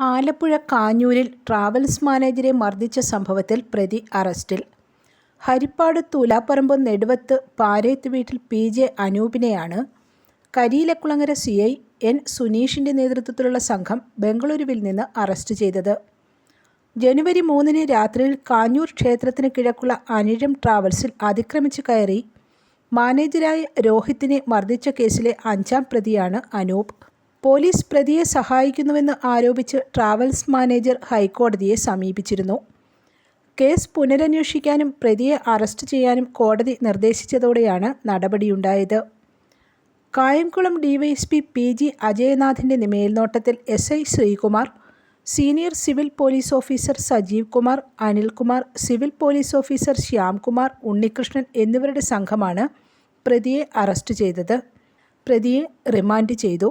Alappuzha കാഞ്ഞൂരിൽ travels മാനേജരെ മർദ്ദിച്ച സംഭവത്തിൽ പ്രതി അറസ്റ്റിൽ. ഹരിപ്പാട് തൂലാപ്പറമ്പ് നെടുവത്ത് പാരേത്ത് വീട്ടിൽ പി ജെ അനൂപിനെയാണ് കരിയിലക്കുളങ്ങര സി ഐ എൻ സുനീഷിന്റെ നേതൃത്വത്തിലുള്ള സംഘം ബംഗളൂരുവിൽ നിന്ന് അറസ്റ്റ് ചെയ്തത്. ജനുവരി മൂന്നിന് രാത്രിയിൽ കാഞ്ഞൂർ ക്ഷേത്രത്തിന് കിഴക്കുള്ള അനിഴം ട്രാവൽസിൽ അതിക്രമിച്ച് കയറി മാനേജരായ രോഹിത്തിനെ മർദ്ദിച്ച കേസിലെ അഞ്ചാം പ്രതിയാണ് അനൂപ്. പോലീസ് പ്രതിയെ സഹായിക്കുന്നുവെന്ന് ആരോപിച്ച് ട്രാവൽസ് മാനേജർ ഹൈക്കോടതിയെ സമീപിച്ചിരുന്നു. കേസ് പുനരന്വേഷിക്കാനും പ്രതിയെ അറസ്റ്റ് ചെയ്യാനും കോടതി നിർദ്ദേശിച്ചതോടെയാണ് നടപടിയുണ്ടായത്. കായംകുളം ഡിവൈഎസ്പി പി ജി അജയനാഥിന്റെ മേൽനോട്ടത്തിൽ S I Sreekumar senior civil police officer Sajeev Kumar Anilkumar civil police officer Shyamkumar Unnikrishnan എന്നിവരുടെ സംഘമാണ് പ്രതിയെ അറസ്റ്റ് ചെയ്തത്. പ്രതിയെ റിമാൻഡ് ചെയ്തു.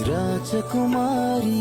Rajakumari.